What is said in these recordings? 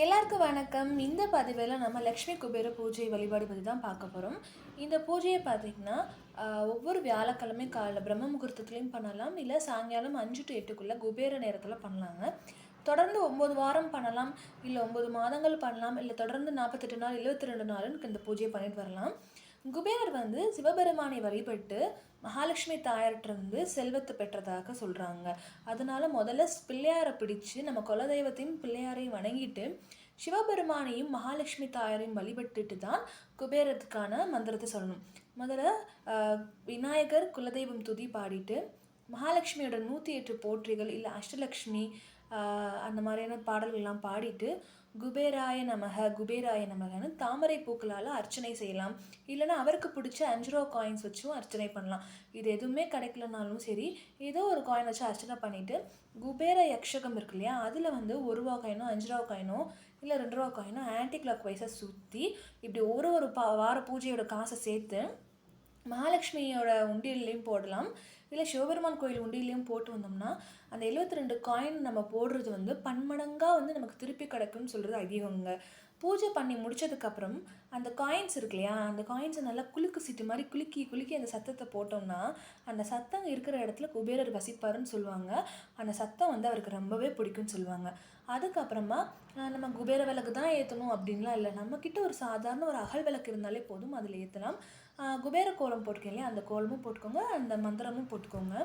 எல்லாருக்கும் வணக்கம். இந்த பதிவில் நம்ம லக்ஷ்மி குபேர பூஜை வழிபாடு பற்றி தான் பார்க்க போகிறோம் இந்த பூஜையை பார்த்திங்கன்னா ஒவ்வொரு வியாழக்கிழமை காலைல பிரம்ம முகூர்த்தத்துலேயும் பண்ணலாம். இல்லை சாயங்காலம் அஞ்சு டு எட்டுக்குள்ளே குபேர நேரத்தில் பண்ணலாங்க. தொடர்ந்து ஒம்பது வாரம் பண்ணலாம். இல்லை ஒம்பது மாதங்கள் பண்ணலாம். இல்லை தொடர்ந்து நாற்பத்தெட்டு நாள் எழுபத்தி ரெண்டு நாளுன்னு இந்த பூஜையை பண்ணிட்டு வரலாம். குபேரர் வந்து சிவபெருமானை வழிபட்டு மகாலட்சுமி தாயார்கிட்டருந்து செல்வத்தை பெற்றதாக சொல்கிறாங்க அதனால் முதல்ல பிள்ளையாரை பிடிச்சு நம்ம குலதெய்வத்தையும் பிள்ளையாரையும் வணங்கிட்டு சிவபெருமானையும் மகாலட்சுமி தாயாரையும் வழிபட்டுட்டு தான் குபேரத்துக்கான மந்திரத்தை சொல்லணும். முதல்ல விநாயகர் குலதெய்வம் துதி பாடிட்டு மகாலட்சுமியோட நூற்றி எட்டு போற்றிகள் இல்லை அஷ்டலக்ஷ்மி அந்த மாதிரியான பாடல்கள்லாம் பாடிட்டு குபேராய நமக குபேராய நமகன்னு தாமரை பூக்களால் அர்ச்சனை செய்யலாம். இல்லைன்னா அவருக்கு பிடிச்ச அஞ்சு ரூபா காயின்ஸ் வச்சும் அர்ச்சனை பண்ணலாம். இது எதுவுமே கிடைக்கலனாலும் சரி ஏதோ ஒரு காயின் வச்சு அர்ச்சனை பண்ணிவிட்டு குபேர யக்ஷகம் இருக்கு இல்லையா அதில் வந்து ஒரு ரூபா காயினோ அஞ்சு ரூபா காயினோ இல்லை ரெண்டு ரூபா காயினோ ஆன்டி கிளாக் வைஸாக சுற்றி இப்படி ஒரு ஒரு பா வார பூஜையோட காசை சேர்த்து மகாலட்சுமியோட உண்டியல்லையும் போடலாம். இல்லை சிவபெருமான் கோயில் உண்டியிலையும் போட்டு வந்தோம்னா அந்த 72 ரெண்டு காயின் நம்ம போடுறது வந்து பன்மடங்காக வந்து நமக்கு திருப்பி கிடைக்கும்னு சொல்கிறது ஐதீகங்க. பூஜை பண்ணி முடிச்சதுக்கப்புறம் அந்த காயின்ஸ் இருக்கு இல்லையா அந்த காயின்ஸை நல்லா குலுக்கு சீட்டு மாதிரி குலுக்கி குலுக்கி அந்த சத்தத்தை போட்டோம்னா அந்த சத்தம் இருக்கிற இடத்துல குபேரர் வசிப்பாருன்னு சொல்லுவாங்க. அந்த சத்தம் வந்து அவருக்கு ரொம்பவே பிடிக்கும்னு சொல்லுவாங்க. அதுக்கப்புறமா நம்ம குபேர விளக்கு தான் ஏற்றணும் அப்படின்லாம் இல்லை. நம்மக்கிட்ட ஒரு சாதாரண ஒரு அகல் விளக்கு இருந்தாலே போதும் அதில் ஏற்றலாம் குபேர கோலம் போட்டுக்கோங்க இல்லையா அந்த கோலமும் போட்டுக்கோங்க அந்த மந்திரமும் போட்டுக்கோங்க.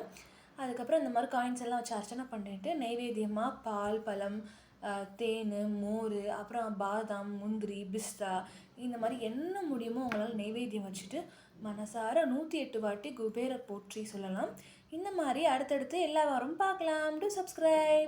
அதுக்கப்புறம் இந்த மாதிரி காயின்ஸ் எல்லாம் வச்சு அர்ச்சனை பண்ணிட்டு நைவேத்தியமாக பால் பழம் தேன் மோர் அப்புறம் பாதாம் முந்திரி பிஸ்தா இந்த மாதிரி என்ன முடியுமோ உங்களால் நைவேத்தியம் வச்சுட்டு மனசார நூற்றி எட்டு வாட்டி குபேர போற்றி சொல்லலாம். இந்த மாதிரி அடுத்தடுத்து எல்லா வாரமும் பார்க்கலாம். To subscribe